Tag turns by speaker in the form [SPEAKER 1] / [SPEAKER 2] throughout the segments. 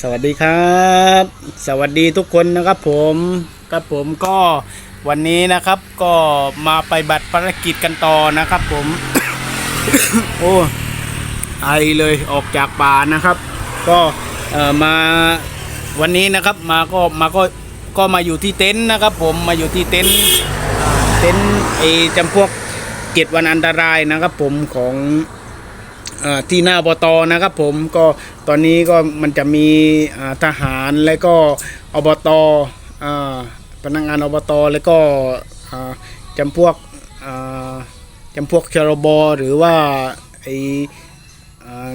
[SPEAKER 1] สวัสดีครับ สวัสดีทุกคนนะครับผมครับผมก็วันนี้นะครับก็มาไปบัตรภารกิจกันต่อนะครับผม โอ้ไอเลยออกจากป่านะครับ ก็เอ่อมาวันนี้นะครับมาก็มาก็ก็มาอยู่ที่เต็นท์นะครับ ผมมาอยู่ที่เต็นท์เต็นท์ไอจำพวกเจ็ดวันอันตรายนะครับ ผมของ ที่หน้าบตนะครับผมก็ตอนนี้ก็มันจะมีทหารและก็อบตอพนักงานอบตแล้วก็จำพวกจำพวกชรบหรือว่าไอ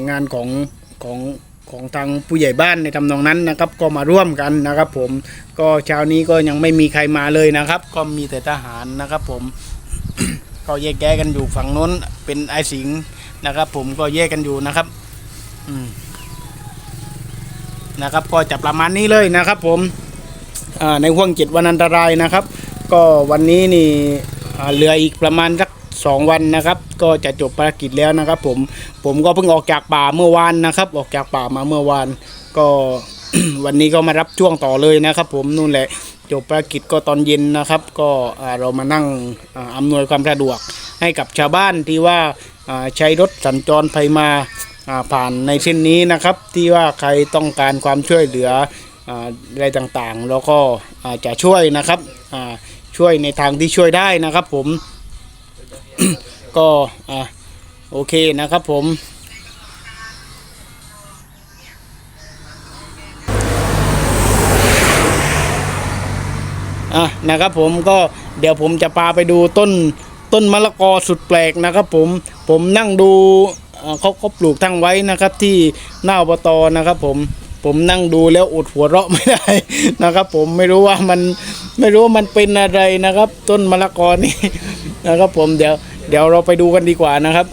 [SPEAKER 1] งานของของของทางผู้ใหญ่บ้านในทำนองนั้นนะครับ ก็มาร่วมกันนะครับผมก็เช้านี้ก็ยังไม่มีใครมาเลยนะครับ ก็มีแต่ทหารนะครับผมก็แยกแยะกันอยู่ฝั่งนู้นเป็นไอสิงห์ นะครับ ผมก็แยกกันอยู่นะครับอืมนะครับ ก็จะประมาณนี้เลยนะครับ ผมในห่วงเจ็ดวันอันตรายนะครับ ก็วันนี้นี่เหลืออีกประมาณสักสองวันนะครับ ก็จะจบภารกิจแล้วนะครับ ผมผมก็เพิ่งออกจากป่าเมื่อวานนะครับ ออกจากป่ามาเมื่อวาน ก็วันนี้ก็มารับช่วงต่อเลยนะครับ ผมนู่นแหละจบภารกิจก็ตอนเย็นนะครับ ก็เรามานั่งอำนวยความสะดวก ให้กับชาวบ้านที่ว่าใช้รถสัญจรไปมาผ่านในเส้นนี้นะครับ ที่ว่าใครต้องการความช่วยเหลืออะไรต่างๆ แล้วก็จะช่วยนะครับช่วยในทางที่ช่วยได้นะครับผมก็โอเคนะครับผมอะนะครับผมก็เดี๋ยวผมจะพาไปดูต้น ต้นมะละกอสุดแปลกนะครับ ผมผมนั่งดูเขาเขาปลูกทั้งไว้นะครับ ที่หน้าอบตนะครับ ผมผมนั่งดูแล้วอดหัวเราะไม่ได้นะครับ ผมไม่รู้ว่ามันไม่รู้ว่ามันเป็นอะไรนะครับ ต้นมะละกอนี่นะครับ ผมเดี๋ยว เดี๋ยวเราไปดูกันดีกว่านะครับ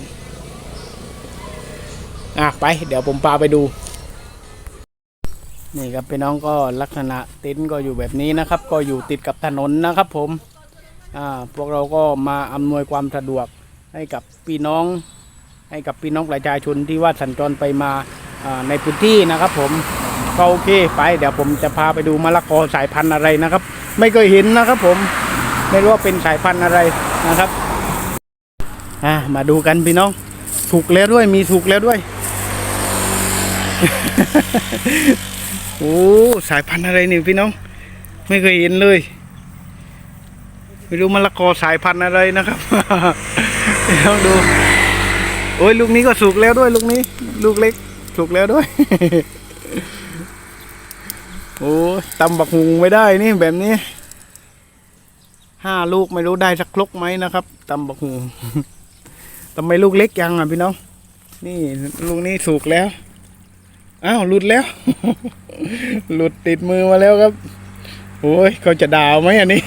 [SPEAKER 1] อะไป เดี๋ยวผมพาไปดู นี่ครับพี่น้องก็ลักษณะเต็นท์ก็อยู่แบบนี้นะครับ ก็อยู่ติดกับถนนนะครับ ผม พวกเราก็มาอำนวยความสะดวกให้กับพี่น้อง ให้กับพี่น้องประชาชนที่ว่าสัญจรไปมาในพื้นที่นะครับ ผมก็โอเคไป เดี๋ยวผมจะพาไปดูมะละกอสายพันธุ์อะไรนะครับ ไม่เคยเห็นนะครับ ผมไม่รู้ว่าเป็นสายพันธุ์อะไรนะครับอ่ามาดูกันพี่น้องถูกแล้วด้วยมีถูกแล้วด้วยโอ้สายพันธุ์อะไรนี่พี่น้อง ไม่เคยเห็นเลย ไม่รู้มะละกอสายพันธุ์อะไรนะครับลองดู โอ้ยลูกนี้ก็สุกแล้วด้วย ลูกนี้ ลูกเล็ก สุกแล้วด้วย โอ้ยตำบักหุงไม่ได้นี่แบบนี้ห้าลูกไม่รู้ได้สักครกไหมนะครับตำบักหุงทำไมลูกเล็กยังอะพี่น้อง นี่ลูกนี้สุกแล้ว อ้าวหลุดแล้ว หลุดติดมือมาแล้วครับ โอ้ยเขาจะด่าไหมอันนี้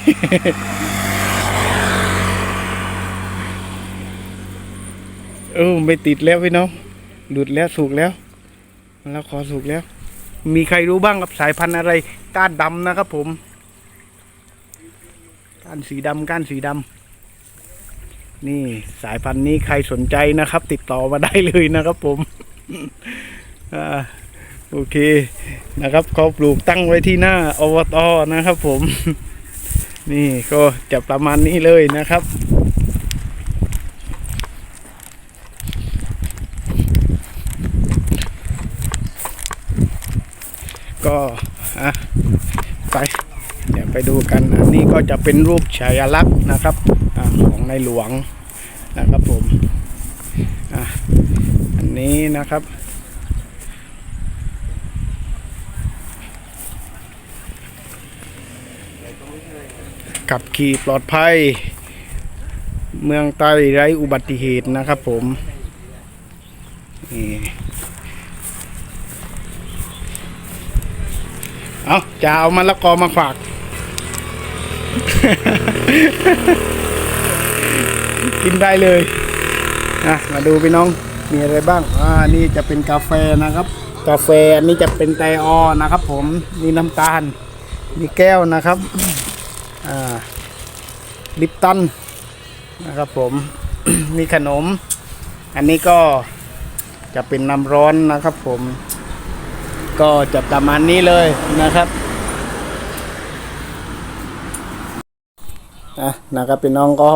[SPEAKER 1] เออไม่ติดแล้วพี่น้องหลุดแล้วสุกแล้วแล้วขอสุกแล้ว มีใครรู้บ้างครับสายพันธุ์อะไร ก้านดำนะครับผม ก้านสีดำก้านสีดำนี่สายพันธุ์นี้ใครสนใจนะครับ ติดต่อมาได้เลยนะครับผมอ่าโอเคนะครับเขาปลูกตั้งไว้ที่หน้าอบตนะครับผม นี่ก็จะประมาณนี้เลยนะครับ ก็อะไปเดี๋ยวไปดูกันอันนี้ก็จะเป็นรูปฉายลักษณ์นะครับอของในหลวงนะครับผมอะอันนี้นะครับขับขี่ปลอดภัย เมืองใต้ไร้อุบัติเหตุนะครับผมนี่ เอาจะเอามะละกอมาฝาก กินได้เลยนะมาดูพี่น้องมีอะไรบ้างอ่านี่จะเป็นกาแฟนะครับ กาแฟอันนี้จะเป็นไตรออนะครับ ผมมีน้ำตาลมีแก้วนะครับอ่าลิปตันนะครับผมมีขนม อันนี้ก็จะเป็นน้ำร้อนนะครับผม ก็จะประมาณนี้เลยนะครับอะนะครับพี่น้องก็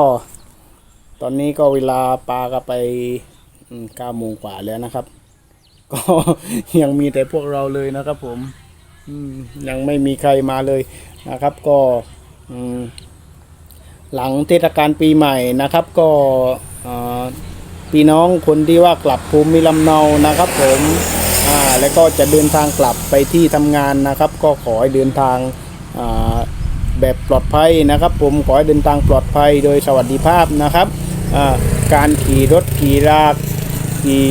[SPEAKER 1] ตอนนี้ก็เวลาปลาก็ไปเก้าโมงกว่าแล้วนะครับ ก็ยังมีแต่พวกเราเลยนะครับ ผมยังไม่มีใครมาเลยนะครับ ก็หลังเทศกาลปีใหม่นะครับ ก็พี่น้องคนที่ว่ากลับภูมิลำเนานะครับ ผม แล้วก็จะเดินทางกลับไปที่ทำงานนะครับ ก็ขอให้เดินทางแบบปลอดภัยนะครับ ผมขอให้เดินทางปลอดภัยโดยสวัสดิภาพนะครับการขี่รถขี่ราขี่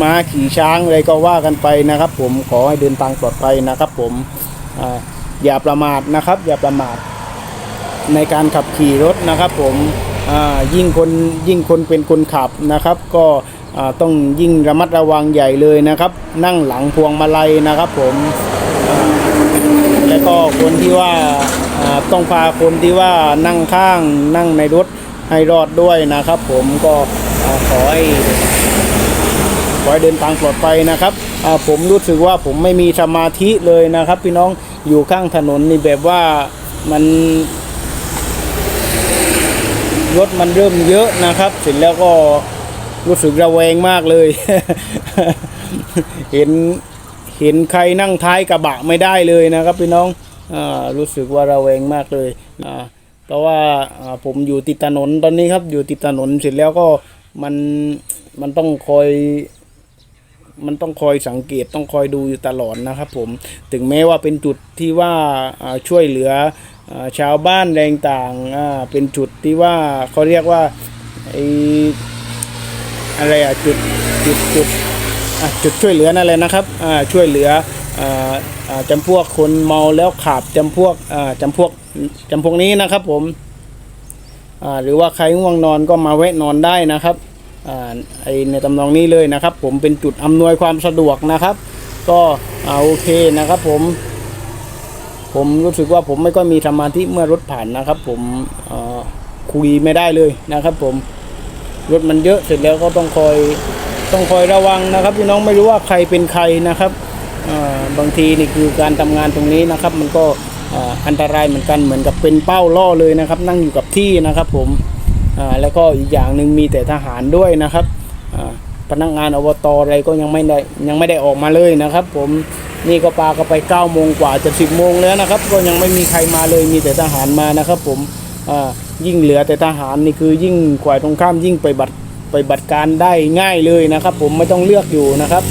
[SPEAKER 1] ม้าขี่ช้างอะไรก็ว่ากันไปนะครับ ผมขอให้เดินทางปลอดภัยนะครับ ผมออย่าประมาทนะครับ อย่าประมาทในการขับขี่รถนะครับ ผม ยิ่งคนยิ่งคนเป็นคนขับนะครับ ก็ต้องยิ่งระมัดระวังใหญ่เลยนะครับ นั่งหลังพวงมาลัยนะครับผมแล้วก็คนที่ว่าต้องพาคนที่ว่านั่งข้างนั่งในรถให้รอดด้วยนะครับ ผมก็ขอให้ขอให้เดินทางปลอดภัยนะครับ ผมรู้สึกว่าผมไม่มีสมาธิเลยนะครับ พี่น้องอยู่ข้างถนนนี่แบบว่ามัน รถมันเริ่มเยอะนะครับ เสร็จแล้วก็รู้สึกระแวงมากเลย เห็นเห็นใครนั่งท้ายกระบะไม่ได้เลยนะครับพี่น้องอรู้สึกว่าระแวงมากเลยเพราะว่าผมอยู่ติดถนนตอนนี้ครับ อยู่ติดถนนเสร็จแล้วก็มันมันต้องคอยมันต้องคอยสังเกตต้องคอยดูอยู่ตลอดนะครับผมถึงแม้ว่าเป็นจุดที่ว่าช่วยเหลือ ชาวบ้านแรงต่างเป็นจุดที่ว่าเขาเรียกว่าไออะไรอะจุดจุดจุดจุดช่วยเหลือนั่นแหละนะครับช่วยเหลือออจำพวกคนเมาแล้วขับจำพวกจำพวกจำพวกนี้นะครับผมหรือว่าใครง่วงนอนก็มาแวะนอนได้นะครับไอในตำนองนี้เลยนะครับ ผมเป็นจุดอำนวยความสะดวกนะครับ ก็อโอเคนะครับผม ผมรู้สึกว่าผมไม่ก็มีสมาธิเมื่อรถผ่านนะครับ ผมคุยไม่ได้เลยนะครับ ผมรถมันเยอะเสร็จแล้วก็ต้องคอยต้องคอยระวังนะครับพี่น้องไม่รู้ว่าใครเป็นใครนะครับบางทีนี่คือการทำงานตรงนี้นะครับ มันก็อันตรายเหมือนกันเหมือนกับเป็นเป้าล่อเลยนะครับ นั่งอยู่กับที่นะครับ ผมแล้วก็อีกอย่างหนึ่งมีแต่ทหารด้วยนะครับพนักงานอบตอะไรก็ยังไม่ได้ยังไม่ได้ออกมาเลยนะครับ ผม นี่ก็ปลาก็ไป9ก้าโมงกว่าจะ10บโมงแล้วนะครับ ก็ยังไม่มีใครมาเลยมีแต่ทหารมานะครับ ผมยิ่งเหลือแต่ทหารนี่คือยิ่งกว่าตรงข้ามยิ่งไปบัตรไปบัตรการได้ง่ายเลยนะครับ ผมไม่ต้องเลือกอยู่นะครับ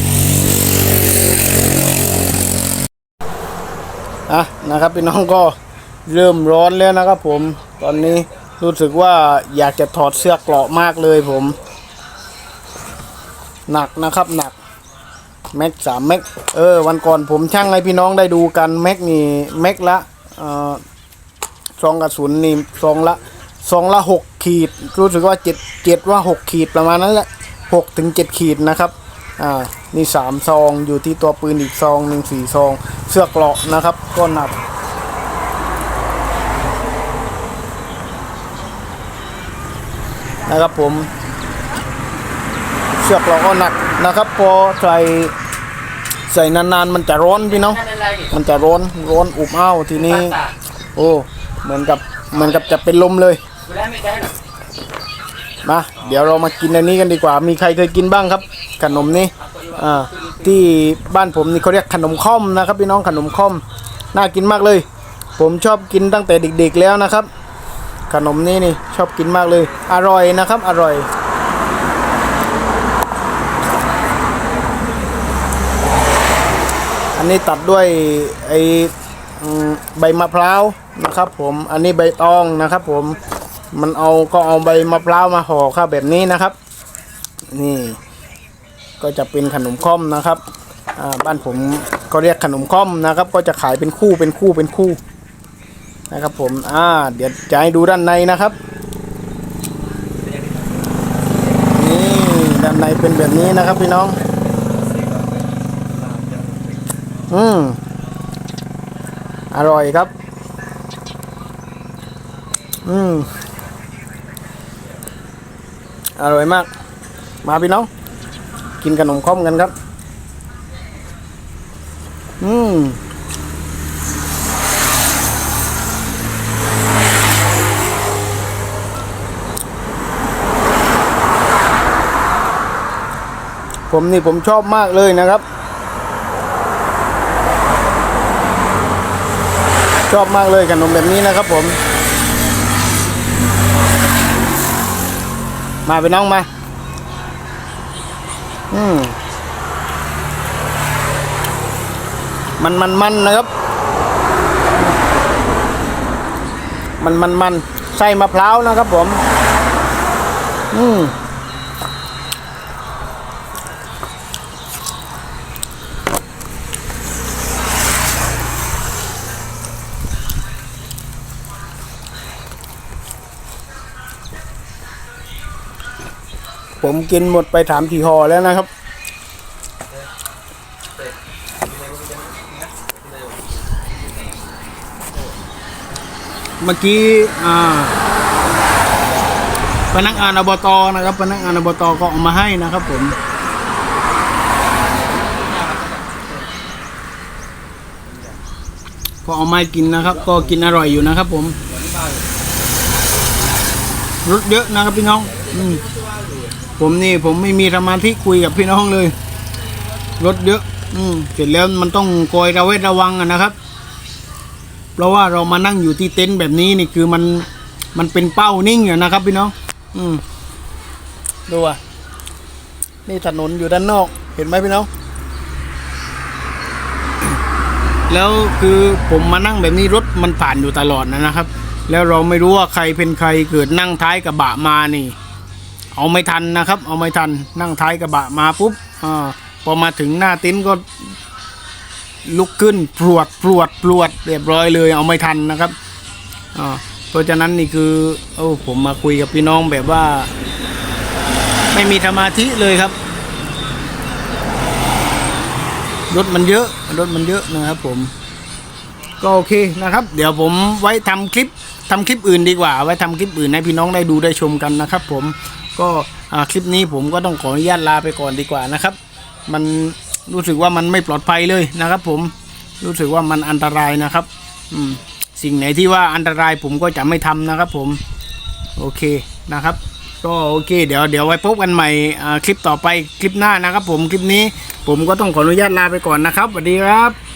[SPEAKER 1] อะนะครับพี่น้องก็เริ่มร้อนแล้วนะครับ ผมตอนนี้รู้สึกว่าอยากจะถอดเสื้อเกราะมากเลยผม หนักนะครับหนัก แม็กสามแม็กเออวันก่อนผมช่างให้พี่น้องได้ดูกันแม็กนี่แม็กละอ่อซองกระสุนนี่ซองละซองละหกขีด รู้สึกว่าเจ็ดเจ็ดว่าหกขีดประมาณนั้นแหละหกถึงเจ็ดขีดนะครับอ่านี่สามซองอยู่ที่ตัวปืนอีกซองหนึ่งสี่ซองเสื้อเกราะนะครับก็หนักนะครับผมเชือกเราก็หนักนะครับ พอใส่ ใส่นานๆมันจะร้อนพี่น้อง มันจะร้อนร้อนอุบอ้าวทีนี้ โอ้เหมือนกับเหมือนกับจะเป็นลมเลยมาเดี๋ยวเรามากินอันนี้กันดีกว่า มีใครเคยกินบ้างครับ ขนมนี้อ่าที่บ้านผมนี่เขาเรียกขนมค่อมนะครับ พี่น้องขนมค่อมน่ากินมากเลย ผมชอบกินตั้งแต่เด็กๆแล้วนะครับ ขนมนี้นี่ชอบกินมากเลย อร่อยนะครับ อร่อย อันนี้ตัดด้วยไอใบมะพร้าวนะครับ ผมอันนี้ใบตองนะครับ ผมมันเอาก็เอาใบมะพร้าวมาห่อข้าวแบบนี้นะครับ นี่ ก็จะเป็นขนมค่อมนะครับบ้านผมก็เรียกขนมค่อมนะครับ ก็จะขายเป็นคู่เป็นคู่เป็นคู่นะครับ ผมอ่าเดี๋ยวจะให้ดูด้านในนะครับนี่ด้านในเป็นแบบนี้นะครับพี่น้อง อืม อร่อยครับ อืม อร่อยมาก มาพี่น้อง กินขนมค่อมกันครับ อืมผมนี่ผมชอบมากเลยนะครับ ชอบมากเลยขนมแบบนี้นะครับผม มาไปน้องมา อืมมันมันมันนะครับ มันมันมันใส่มะพร้าวนะครับผม อืม ผมกินหมดไปถามที่ห่อแล้วนะครับ เมื่อกี้อ่าพนักงานอบตนะครับ พนักงานอบตก็เอามาให้นะครับผมพอเอามากินนะครับ ก็กินอร่อยอยู่นะครับผมรสเยอะนะครับพี่น้องอม ผมนี่ผมไม่มีสมาธิคุยกับพี่น้องเลย รถเยอะ อืมเสร็จแล้วมันต้องคอยระเวดระวังอะนะครับ เพราะว่าเรามานั่งอยู่ที่เต็นท์แบบนี้นี่คือมันมันเป็นเป้านิ่งอะนะครับ พี่น้อง อืมดูอะนี่ถนนอยู่ด้านนอก เห็นไหมพี่น้อง แล้วคือผมมานั่งแบบนี้รถมันผ่านอยู่ตลอดนะนะครับ แล้วเราไม่รู้ว่าใครเป็นใครเกิดนั่งท้ายกระบะมานี่ เอาไม่ทันนะครับ เอาไม่ทันนั่งท้ายกระบะมาปุ๊บอพอมาถึงหน้าเต็นก็ลุกขึ้นพรวดพรวดพรวดเรียบร้อยเลย เอาไม่ทันนะครับอ่าเพราะฉะนั้นนี่คือโอ้ผมมาคุยกับพี่น้องแบบว่า ไม่มีสมาธิเลยครับ รถมันเยอะ รถมันเยอะนะครับผม ก็โอเคนะครับ เดี๋ยวผมไว้ทำคลิปทำคลิปอื่นดีกว่า ไว้ทำคลิปอื่นให้พี่น้องได้ดูได้ชมกันนะครับผม ก็คลิปนี้ผมก็ต้องขออนุญาตลาไปก่อนดีกว่านะครับ มันรู้สึกว่ามันไม่ปลอดภัยเลยนะครับ ผมรู้สึกว่ามันอันตรายนะครับอืมสิ่งไหนที่ว่าอันตรายผมก็จะไม่ทำนะครับ ผมโอเคนะครับ ก็โอเค เดี๋ยวเดี๋ยวไว้พบกันใหม่คลิปต่อไปคลิปหน้านะครับ ผมคลิปนี้ผมก็ต้องขออนุญาตลาไปก่อนนะครับสวัสดีครับ